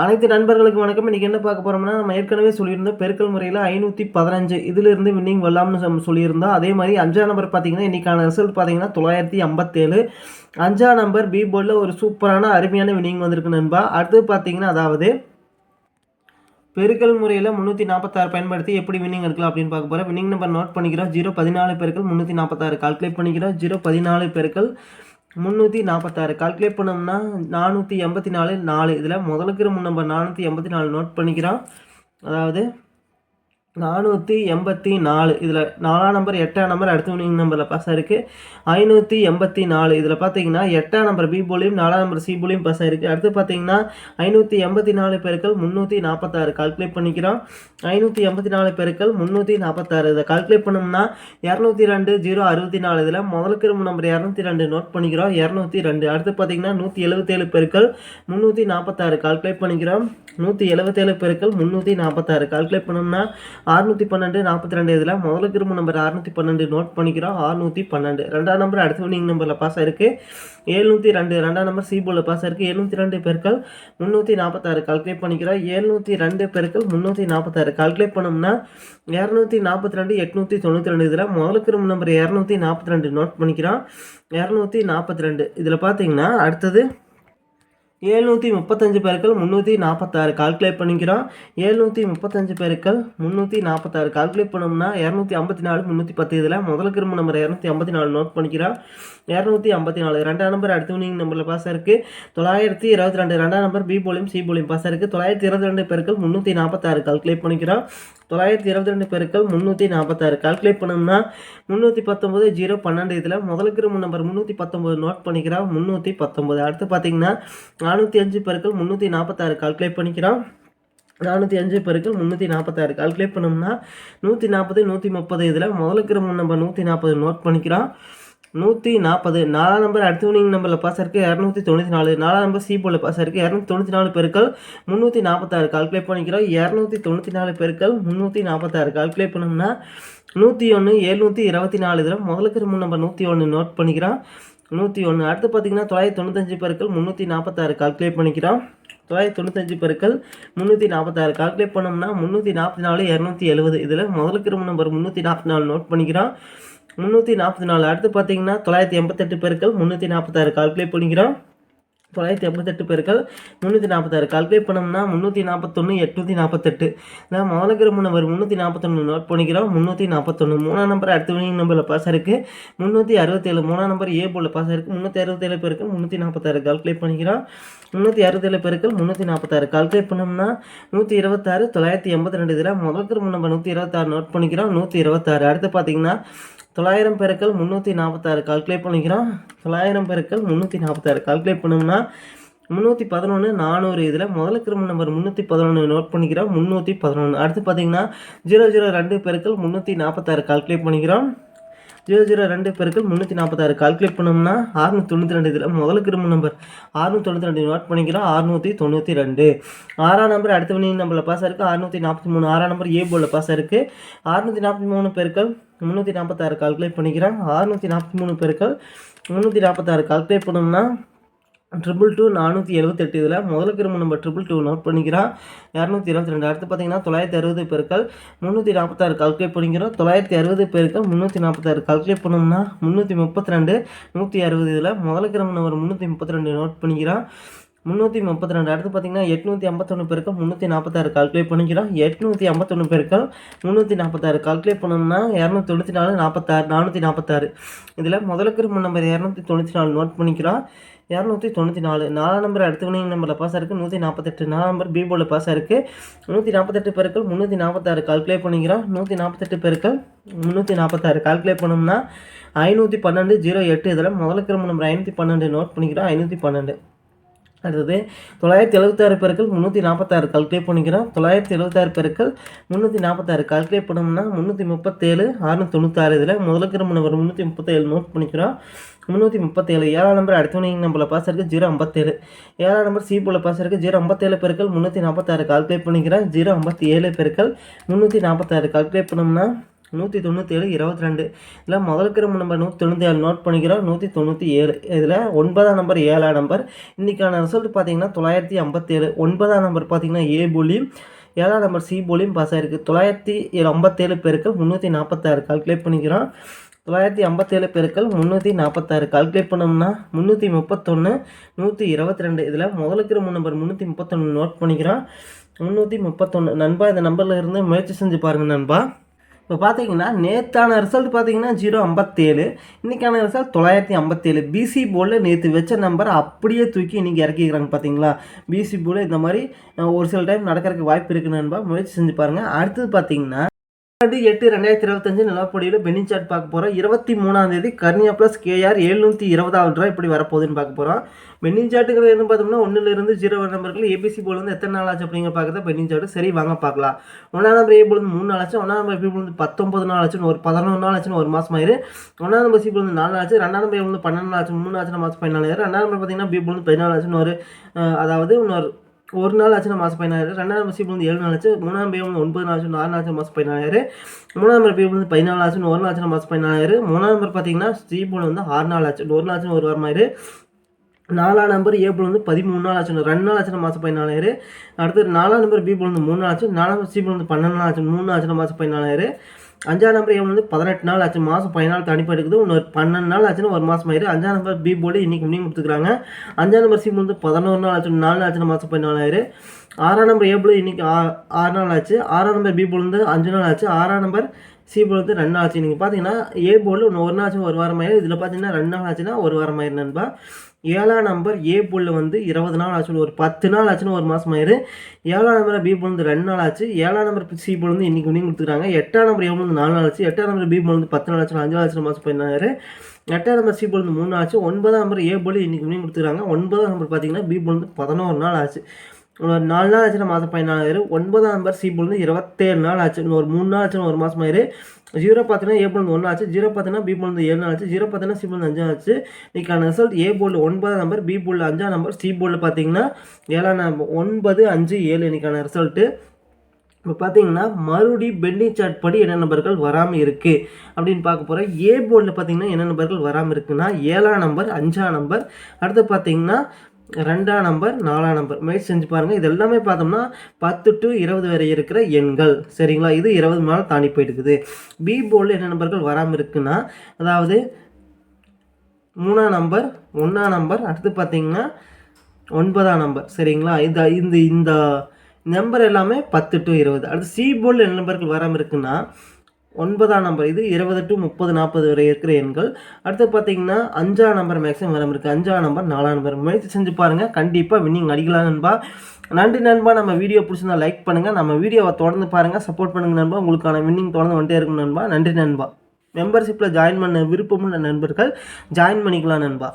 அனைத்து நண்பர்களுக்கு வணக்கம். இன்றைக்கி என்ன பார்க்க போகிறோம்னா நம்ம ஏற்கனவே சொல்லியிருந்தோம் பெருக்கல் முறையில் ஐநூற்றி பதினஞ்சு இதிலிருந்து வின்னிங் வரலாம்னு நம்ம சொல்லியிருந்தோம் அதே மாதிரி அஞ்சாம் நம்பர் பார்த்தீங்கன்னா இன்றைக்கான ரிசல்ட் பார்த்தீங்கன்னா தொள்ளாயிரத்தி ஐம்பத்தேழு. அஞ்சாம் நம்பர் பி போர்டில் ஒரு சூப்பரான அருமையான வின்னிங் வந்திருக்கு நண்பா. அடுத்து பார்த்தீங்கன்னா அதாவது பெருக்கல் முறையில் முந்நூற்றி நாற்பத்தாறு பயன்படுத்தி எப்படி வின்னிங் எடுக்கலாம் அப்படின்னு பார்க்க போகிறோம் வின்னிங் நம்பர் நோட் பண்ணிக்கிறோம். ஜீரோ பதினாலு பெருக்கள் முந்நூற்றி நாற்பத்தாறு கால்குலேட் பண்ணிக்கிறோம். ஜீரோ பதினாலு பெருக்கள் முந்நூற்றி நாற்பத்தாறு கால்குலேட் பண்ணோம்னா நானூற்றி எண்பத்தி நாலு நாலு. இதில் முதலுக்கு நம்பர் நானூற்றி எண்பத்தி நாலு நோட் பண்ணிக்கிறோம். அதாவது நானூற்றி எண்பத்தி நாலு. இதில் நாலாம் நம்பர் எட்டாம் நம்பர் அடுத்த வினிங் நம்பரில் பாஸ் ஆயிருக்கு. ஐநூற்றி எண்பத்தி நாலு. இதில் பார்த்தீங்கன்னா எட்டாம் நம்பர் பி போலியும் நாலாம் நம்பர் சி போலியும் பாஸ் ஆயிருக்கு. அடுத்து பார்த்தீங்கன்னா ஐநூற்றி எண்பத்தி நாலு பெருக்கள் முந்நூற்றி நாற்பத்தாறு கால்குலேட் பண்ணிக்கிறோம். ஐநூற்றி எண்பத்தி நாலு பெருக்கள் முந்நூற்றி நாற்பத்தாறு இதை கால்குலேட் பண்ணோம்னா இரநூத்தி ரெண்டு ஜீரோ அறுபத்தி நாலு. இதில் முதல் கிரும்பு நம்பர் இரநூத்தி ரெண்டு. நோட் பண்ணிக்கிறோம். இரநூத்தி ரெண்டு. அடுத்து பார்த்தீங்கன்னா நூற்றி எழுபத்தேழு பெருக்கள் முந்நூற்றி நாற்பத்தாறு கால்குலேட் பண்ணிக்கிறோம். நூற்றி எழுபத்தேழு பெருக்கள் முந்நூற்றி நாற்பத்தாறு கால்குலேட் பண்ணோம்னா அறுநூற்றி பன்னெண்டு நாற்பத்தி ரெண்டு இதில் முதல்ல திரும்ப நம்பர் அறுநூற்றி பன்னெண்டு நோட் பண்ணிக்கிறோம். அறுநூற்றி பன்னெண்டு. ரெண்டாம் நம்பர் அடுத்த வினிங் நம்பரில் பாஸ் ஆயிருக்கு. ஏழ்நூற்றி ரெண்டு ரெண்டாம் நம்பர் சி போல பாஸ் ஆயிருக்கு. எழுநூற்றி ரெண்டு பெருக்கள் முந்நூற்றி நாற்பத்தாறு. கால்குலேட் பண்ணிக்கிறோம். ஏழ்நூற்றி ரெண்டு பெருக்கள் முந்நூற்றி நாற்பத்தாறு. கால்குலேட் பண்ணோம்னா இரநூத்தி நாற்பத்தி ரெண்டு எட்நூற்றி தொண்ணூற்றி ரெண்டு இதில் முதல்ல திரும்ப நம்பர் இரநூத்தி நாற்பத்தி ரெண்டு நோட் பண்ணிக்கிறோம். இரநூத்தி நாற்பத்தி ரெண்டு. இதில் பார்த்தீங்கன்னா அடுத்தது ஏழ்நூற்றி முப்பத்தஞ்சு பேருக்கள் முந்நூற்றி நாற்பத்தாறு கால்குலேட் பண்ணிக்கிறோம். ஏழ்நூற்றி முப்பத்தஞ்சு பேருக்கள் முந்நூற்றி நாற்பத்தாறு கால்குலேட் பண்ணோம்னா இரநூத்தி ஐம்பத்தி நாலு முந்நூற்றி பத்து இதில் முதல் கிரும நம்பர் இரநூத்தி ஐம்பத்தி நாலு நோட் பண்ணிக்கிறோம். இரநூத்தி ஐம்பத்தி நாலு ரெண்டாம் நம்பர் அடுத்த வினிங் நம்பரில் பாஸ் இருக்குது தொள்ளாயிரத்தி இருபத்தி ரெண்டு ரெண்டாம் நம்பர் பி போலியும் சி போலியும் பாஸ் இருக்குது தொள்ளாயிரத்தி இருபத்தி ரெண்டு பேருக்கள் முந்நூற்றி நாற்பத்தாறு கால்குலேட் பண்ணிக்கிறோம். தொள்ளாயிரத்தி இருபத்தி ரெண்டு பேருக்கள் முந்நூற்றி நாற்பத்தாறு கால்குலேட் பண்ணோம்னா முந்நூற்றி பத்தொம்பது ஜீரோ பன்னெண்டு இதில் முதலுக்கு கிரும நம்பர் முந்நூற்றி பத்தொம்பது நோட் பண்ணிக்கிறோம் முந்நூற்றி பத்தொம்பது அடுத்து பார்த்தீங்கன்னா நானூற்றி அஞ்சு பெருக்கள் முந்நூற்றி நாற்பத்தாறு கால்குலேட் பண்ணிக்கிறோம் நானூற்றி அஞ்சு பெருக்கள் முந்நூற்றி நாற்பத்தாறு கால்குலேட் பண்ணோம்னா நூற்றி நாற்பது நூற்றி முப்பது இதில் முதலுக்கு நம்பர் நூற்றி நாற்பது நோட் பண்ணிக்கிறோம் நூற்றி நாற்பது நாலாம் நம்பர் அடுத்த வினிங் நம்பரில் பாஸ் இருக்குது இரநூத்தி தொண்ணூற்றி நாலு. நாலாம் நம்பர் சி போல பாஸ் இருக்குது இரநூத்தி தொண்ணூற்றி நாலு பெருக்கள் முந்நூற்றி நாற்பத்தாறு கால்குலேட் பண்ணிக்கிறோம். இரநூத்தி தொண்ணூற்றி நாலு பெருக்கள் முந்நூற்றி நாற்பத்தாறு கால்குலேட் பண்ணோம்னா நூற்றி ஒன்று எழுநூற்றி இருபத்தி நாலு. இதில் முதலுக்கு நம்பர் நூற்றி ஒன்று நோட் பண்ணிக்கிறோம். நூற்றி ஒன்று அடுத்து பார்த்தீங்கன்னா தொள்ளாயிரத்தி தொண்ணூத்தஞ்சு பெருக்கள் முந்நூற்றி நாற்பத்தாறு கால்குலேட் பண்ணிக்கிறோம். தொள்ளாயிரத்தி தொண்ணூத்தஞ்சு பெருக்கள் முந்நூற்றி நாற்பத்தாறு கால்குலேட் பண்ணோம்னா முந்நூற்றி நாற்பத்தி நாலு இரநூத்தி எழுபது. இதில் முதலுக்கு நம்பர் முந்நூற்றி நாற்பத்தி நாலு நோட் பண்ணிக்கிறோம். முந்நூற்றி நாற்பத்தி நாலு. அடுத்து பார்த்தீங்கன்னா தொள்ளாயிரத்தி எண்பத்தெட்டு பேருக்கள் முந்நூற்றி நாற்பத்தாறு கால்குலேட் பண்ணிக்கிறோம். தொள்ளாயிரத்தி எண்பத்தெட்டு பேருக்கள் முந்நூற்றி நாற்பத்தாறு கால்குலேட் பண்ணோம்னா முந்நூற்றி நாற்பத்தொன்று எட்நூற்றி நாற்பத்தெட்டு நான் முதல்ல நம்பர் முந்நூற்றி நாற்பத்தொன்று நோட் பண்ணிக்கிறோம். முந்நூற்றி நாற்பத்தொன்று மூணாம் நம்பர் அடுத்த வினிங் நம்பரில் பாஸ் இருக்குது முந்நூற்றி அறுபத்தேழு. மூணாம் நம்பர் ஏ போல் பாஸ் இருக்குது முந்நூற்றி அறுபத்தேழு பேருக்கு முந்நூற்றி நாற்பத்தாறு கால்குலேட் பண்ணிக்கிறோம். முந்நூற்றி அறுபத்தேழு பேருக்கு முந்நூற்றி நாற்பத்தாறு கால்குலேட் பண்ணோம்னா நூற்றி இருபத்தாறு தொள்ளாயிரத்தி எண்பத்தி ரெண்டு. இதில் முதல் நம்பர் நூற்றி இருபத்தாறு நோட் பண்ணிக்கிறோம். நூற்றி இருபத்தாறு. அடுத்து பார்த்தீங்கன்னா தொள்ளாயிரம் பெருக்கள் முந்நூற்றி நாற்பத்தாறு கால்குலேட் பண்ணிக்கிறோம். தொள்ளாயிரம் பெருக்கள் முந்நூற்றி நாற்பத்தாறு கால்குலேட் பண்ணோம்னா முந்நூற்றி பதினொன்று நானூறு இதில் முதல் கிரும நம்பர் முந்நூற்றி பதினொன்று நோட் பண்ணிக்கிறோம். முந்நூற்றி பதினொன்று அடுத்து பார்த்தீங்கன்னா ஜீரோ ஜீரோ ரெண்டு பேருக்கள் முந்நூற்றி நாற்பத்தாறு கால்குலேட் பண்ணிக்கிறோம். ஜீரோ ஜீரோ ரெண்டு பேருக்கள் முந்நூற்றி நாற்பத்தாறு கால்குலேட் பண்ணோம்னா ஆறுநூற்றி தொண்ணூற்றி ரெண்டு இதில் முதல் கிரும நம்பர் ஆறுநூற்றி தொண்ணூற்றி ரெண்டு நோட் பண்ணிக்கிறோம். அறுநூற்றி தொண்ணூற்றி ரெண்டு. ஆறாம் நம்பர் அடுத்த வினி நம்பரில் பாஸ் இருக்குது அறுநூற்றி நாற்பத்தி மூணு. ஆறாம் நம்பர் ஏ போர்டில் பாஸ் இருக்குது அறுநூற்றி நாற்பத்தி மூணு பெருக்கள் முந்நூற்றி நாற்பத்தாறு கால்குலேட் பண்ணிக்கிறேன். அறுநூற்றி நாற்பத்தி மூணு பெருக்கள் முந்நூற்றி நாற்பத்தாறு கால்குலேட் பண்ணோம்னா ட்ரிபிள் டூ நானூற்றி எழுபத்தெட்டு இதில் முதல் கிரும நம்பர் ட்ரிபிள் டூ நோட் பண்ணிக்கிறோம் இரநூத்தி இருபத்தி ரெண்டு. அடுத்து பார்த்தீங்கன்னா தொள்ளாயிரத்தி அறுபது பேருக்கள் முந்நூற்றி நாற்பத்தாறு கால்குலேட் பண்ணிக்கிறோம். தொள்ளாயிரத்தி அறுபது பேருக்கள் முந்நூற்றி நாற்பத்தாறு கால்குலேட் பண்ணோம்னா முந்நூற்றி முப்பத்தி ரெண்டு நூற்றி அறுபது இதில் முதல் கிரும நம்பர் முந்நூற்றி முப்பத்தி ரெண்டு நோட் பண்ணிக்கிறான். முந்நூற்றி முப்பத்தி ரெண்டு. அடுத்து பார்த்தீங்கன்னா எட்நூற்றி ஐம்பத்தொன்று பேருக்கள் முந்நூற்றி நாற்பத்தாறு கால்குலேட் பண்ணிக்கிறோம். எட்நூற்றி ஐம்பத்தொன்று பேருக்கள் முந்நூற்றி நாற்பத்தாறு கால்குலேட் பண்ணணும்னா இரநூத்தி தொண்ணூற்றி நாலு நாற்பத்தாறு நானூற்றி நாற்பத்தாறு இதில் முதலுக்கு நம்பர் இரநூத்தி தொண்ணூற்றி நாலு நோட் பண்ணிக்கிறோம். இரநூத்தி தொண்ணூற்றி நாலு. நாலாம் நம்பர் அடுத்த வினிங் நம்பரில் பாஸ் இருக்குது நூற்றி நாற்பத்தெட்டு நாலாம் நம்பர் பி போர்டில் பாஸ் இருக்குது நூற்றி நாற்பத்தெட்டு பேருக்கள் முந்நூற்றி நாற்பத்தாறு கால்குலேட் பண்ணிக்கிறோம். நூற்றி நாற்பத்தெட்டு பேருக்கள் முந்நூற்றி நாற்பத்தாறு கால்குலேட் பண்ணோம்னா ஐநூற்றி பன்னெண்டு ஜீரோ எட்டு. இதில் முதலுக்கு நம்பர் ஐநூற்றி பன்னெண்டு நோட் பண்ணிக்கிறோம். ஐநூற்றி பன்னெண்டு. அடுத்தது தொள்ளாயிரத்தி எழுபத்தாறு பேருக்கள் முந்நூற்றி நாற்பத்தாறு கால்குலேட் பண்ணிக்கிறோம். தொள்ளாயிரத்தி எழுபத்தாறு பேருக்கள் முந்நூற்றி நாற்பத்தாறு கால்குலேட் பண்ணோம்னா முந்நூற்றி முப்பத்தேழு ஆறுநூற்றி தொண்ணூத்தாறு இதில் முதலுக்கு நம்பர் முந்நூற்றி முப்பத்தேழு நோட் பண்ணிக்கிறோம். முந்நூற்றி முப்பத்தேழு. ஏழாம் நம்பர் அடுத்தவனிங் நம்பரில் பாஸ் இருக்குது ஜீரோ ஐம்பத்தேழு. ஏழாம் நம்பர் சி போல பாஸ் இருக்குது ஜீரோ ஐம்பத்தேழு பேருக்கள் முந்நூற்றி நாற்பத்தாறு கால்குலேட் பண்ணிக்கிறேன் ஜீரோ ஐம்பத்தி ஏழு பேருக்கள் முந்நூற்றி நாற்பத்தாறு கால்குலேட் பண்ணோம்னா நூற்றி தொண்ணூற்றி ஏழு இருபத்தி ரெண்டு இதில் முதல் இருக்கிற நம்பர் நூற்றி தொண்ணூற்றி ஏழு நோட் பண்ணிக்கிறோம். நூற்றி தொண்ணூற்றி ஏழு இதில் ஒன்பதாம் நம்பர் ஏழாம் நம்பர் இன்றைக்கான ரிசல்ட் பார்த்தீங்கன்னா தொள்ளாயிரத்தி ஐம்பத்தேழு. ஒன்பதாம் நம்பர் பார்த்தீங்கன்னா ஏ போலியும் ஏழாம் நம்பர் சி போலியும் பாஸ் ஆயிருக்கு. தொள்ளாயிரத்தி ஐம்பத்தேழு பேருக்கு முந்நூற்றி நாற்பத்தாறு கால்குலேட் பண்ணிக்கிறோம். தொள்ளாயிரத்தி ஐம்பத்தேழு பெருக்கள் முந்நூற்றி நாற்பத்தாறு கால்குலேட் பண்ணோம்னா முந்நூற்றி முப்பத்தொன்று நூற்றி இருபத்தி ரெண்டு இதில் முதலுக்கிற மூணு நம்பர் முந்நூற்றி முப்பத்தொன்று நோட் பண்ணிக்கிறோம். முந்நூற்றி முப்பத்தொன்று நண்பா இந்த நம்பரில் இருந்து முயற்சி செஞ்சு பாருங்கள் நண்பா. இப்போ பார்த்தீங்கன்னா நேற்றான ரிசல்ட் பார்த்தீங்கன்னா ஜீரோ ஐம்பத்தேழு. இன்றைக்கான ரிசல்ட் தொள்ளாயிரத்தி ஐம்பத்தேழு. பிசி போர்டில் நேற்று வச்ச நம்பர் அப்படியே தூக்கி இன்றைக்கி இறக்கிக்கிறாங்க பார்த்தீங்களா? பிசி போர்டில் இந்த மாதிரி ஒரு சில டைம் நடக்கிறதுக்கு வாய்ப்பு இருக்குது நண்பா முயற்சி செஞ்சு பாருங்கள் அடுத்தது பார்த்தீங்கன்னா எட்டு ரெண்டாயிரத்தி இருபத்தஞ்சு நிலப்படியில் பெனிங் சார்ட் பார்க்க போகிறோம் இருபத்தி மூணாம் தேதி கர்னியா ப்ளஸ் கேஆர் எழுநூற்றி இருபதாவது ரூபா இப்படி வரப்போகுதுன்னு பார்க்க போகிறோம் பெண்ணின் சார்ட்டுங்கிறது என்ன பார்த்தோம்னா ஒன்றுலேருந்து ஜீரோ நம்பர்கள் ஏபிசி போல் வந்து எத்தனை நாள் ஆச்சு அப்படிங்கிற பார்க்குறது பென்னிங் சார்ட் சரி வாங்க பார்க்கலாம். ஒன்றாம் நம்பர் ஏ போல் மூணு நாள் ஆச்சு. ஒன்றாம் நம்பர் பி போல் வந்து பத்தொம்பது நாள் ஆச்சுன்னு ஒரு பதினொன்று நாள் ஆச்சுன்னு ஒரு மாதம் ஆயிரு. ஒன்றாம் நம்பர் சி போல் நாலு நாள் ஆச்சு. ரெண்டாம் நம்பர் வந்து பன்னெண்டு நாள் ஆச்சு. மூணு ஆச்சு மாதம் பதினாலு ஆயிரம் ரெண்டாம் நம்பர் பார்த்தீங்கன்னா பி போல் வந்து பதினாலு ஆச்சுன்னு ஒரு அதாவது இன்னொரு ஒரு நாள் ஆச்சு மாதம் பதினாயிரம். ரெண்டாயிரம் பசி வந்து ஏழு நாள் ஆச்சு. மூணாம் பேர் வந்து ஒன்பது நாள் ஆச்சு ஆறு நாள் மாசம் மாதம் பதினாயிரம். மூணாம் நம்பர் பே வந்து பதினாலு ஆச்சு ஒரு நாள் மாசம் மாதம் பதினாயிரம். மூணாம் நம்பர் பார்த்தீங்கன்னா சி வந்து ஆறு நாள் ஆச்சு. ஒரு நாள் ஆச்சு ஒரு வாரம் ஆயிரு. நாலாம் நம்பர் ஏ போல் வந்து பதிமூணு நாள் ஆச்சு ரெண்டு நாள் ஆச்சு மாதம் பதினாலாயிரம் அடுத்து நாலாம் நம்பர் பி போல் வந்து மூணு நாள் ஆச்சு. நாலாம் நம்பர் சி போல் வந்து பன்னெண்டு நாள் ஆச்சு. மூணு நாள் ஆச்சு மாதம் பதினாலாயிரம் அஞ்சாம் நம்பர் ஏ வந்து பதினெட்டு நாள் ஆச்சு. மாதம் பதினாலு தனிப்பு எடுக்குது இன்னொரு பன்னெண்டு நாள் ஆச்சுன்னு ஒரு மாதம் ஆயிரு. அஞ்சாம் நம்பர் பி போர்டு இன்னைக்கு முடியும் கொடுத்துக்கிறாங்க அஞ்சாம் நம்பர் சி வந்து பதினோரு நாள் ஆச்சு. நாலு நாள் ஆச்சு மாதம் ஆயிரு. ஆறாம் நம்பர் ஏ இன்னைக்கு ஆ- ஆறு நாள் ஆச்சு. ஆறாம் நம்பர் பி போர்டு வந்து அஞ்சு நாள் ஆச்சு. ஆறாம் நம்பர் சி போல் ரன் ரெண்டு நாள் ஆச்சு நீங்கள் பார்த்தீங்கன்னா ஏ போர்டில் ஒன்று ஒரு நாள் ஆச்சு ஒரு வாரம் ஆயிரும். இதில் பார்த்தீங்கன்னா ரெண்டு நாள் ஆச்சுன்னா ஒரு வாரம் ஆயிரும் நண்பா. ஏழாம் நம்பர் ஏ போலில் வந்து இருபது நாள் ஆச்சுன்னு ஒரு பத்து நாள் ஆச்சுன்னு ஒரு மாதம் ஆயிரு. ஏழாம் நம்பர் பி போல் வந்து ரெண்டு நாள் ஆச்சு. ஏழாம் நம்பர் சி போல் வந்து இன்னைக்கு இன்னைக்கு கொடுத்துருக்காங்க. எட்டாம் நம்பர் ஏ வந்து நாலு நாள் ஆச்சு. எட்டாம் நம்பர் பி போல் வந்து பத்து நாள் ஆச்சு அஞ்சு நாள் ஆச்சு மாதம் போயிருந்தாரு எட்டாம் நம்பர் சி போல் வந்து மூணு ஆச்சு. ஒன்பதாம் நம்பர் ஏ போல் இன்னைக்கு இன்னைக்கு கொடுத்துருக்காங்க. ஒன்பதாம் நம்பர் பார்த்தீங்கன்னா பி போல் வந்து பதினோரு நாள் ஆச்சு. ஒரு நாலு நாள் ஆச்சுன்னா மாதம் பதினாலு பதினாலாயிரம் ஒன்பதாம் நம்பர் சி இருபத்தேழு நாள் ஆச்சு. ஒரு மூணு நாள் ஆச்சுன்னு ஒரு மாதம் ஆயிரு ஜீரோ பார்த்தீங்கன்னா ஏ போல் வந்து ஒன்று ஆச்சு. ஜீரோ பார்த்தீங்கன்னா பி போல் வந்து ஏழு நாள் ஆச்சு. ஜீரோ பார்த்தீங்கன்னா சி போல் அஞ்சு நாள் ஆச்சு. இன்னைக்கான ரிசல்ட் ஏ போர்டில் ஒன்பதாம் நம்பர் பி போர்டில் அஞ்சாம் நம்பர் சி போர்டில் பார்த்தீங்கன்னா ஏழாம் நம்பர் ஒன்பது அஞ்சு ஏழு இன்னைக்கான ரிசல்ட்டு இப்போ பார்த்தீங்கன்னா மறுபடி பெண்டிங் சார்ட் படி என்ன நம்பர்கள் வராமல் இருக்குது அப்படின்னு பார்க்க போகிறேன் ஏ போர்டில் பார்த்தீங்கன்னா என்ன நம்பர்கள் வராமல் இருக்குன்னா ஏழாம் நம்பர் அஞ்சாம் நம்பர். அடுத்து பார்த்தீங்கன்னா ரெண்டாம் நம்பர் நாலாம் நம்பர் முயற்சி செஞ்சு பாருங்கள் இது எல்லாமே பார்த்தோம்னா பத்து டு இருபது வரை இருக்கிற எண்கள். சரிங்களா? இது இருபது மேலே தாண்டி போயிட்டு பி போர்டில் என்ன நம்பர்கள் வராமல் இருக்குன்னா அதாவது மூணாம் நம்பர் ஒன்றாம் நம்பர் அடுத்து பார்த்தீங்கன்னா ஒன்பதாம் நம்பர் சரிங்களா? இந்த இந்த இந்த நம்பர் எல்லாமே பத்து டு இருபது. அடுத்து சி போர்டில் என்ன நம்பர்கள் வராமல் இருக்குன்னா ஒன்பதாம் நம்பர் இது இருபது டு முப்பது நாற்பது வரை இருக்கிற எண்கள். அடுத்து பார்த்தீங்கன்னா அஞ்சாம் நம்பர் மேக்ஸிமம் வரம் இருக்குது அஞ்சாம் நம்பர் நாலாம் நம்பர் முயற்சி செஞ்சு பாருங்கள் கண்டிப்பாக வின்னிங் அடிக்கலாம் நண்பா. நன்றி நண்பா. நம்ம வீடியோ பிடிச்சிருந்தா லைக் பண்ணுங்கள் நம்ம வீடியோவை தொடர்ந்து பாருங்கள் சப்போர்ட் பண்ணுங்க நண்பா. உங்களுக்கான வின்னிங் தொடர்ந்து வந்துட்டே இருக்கும் நண்பா. நன்றி நண்பா. மெம்பர்ஷிப்பில் ஜாயின் பண்ண விருப்பமுள்ள நண்பர்கள் ஜாயின் பண்ணிக்கலாம் நண்பா.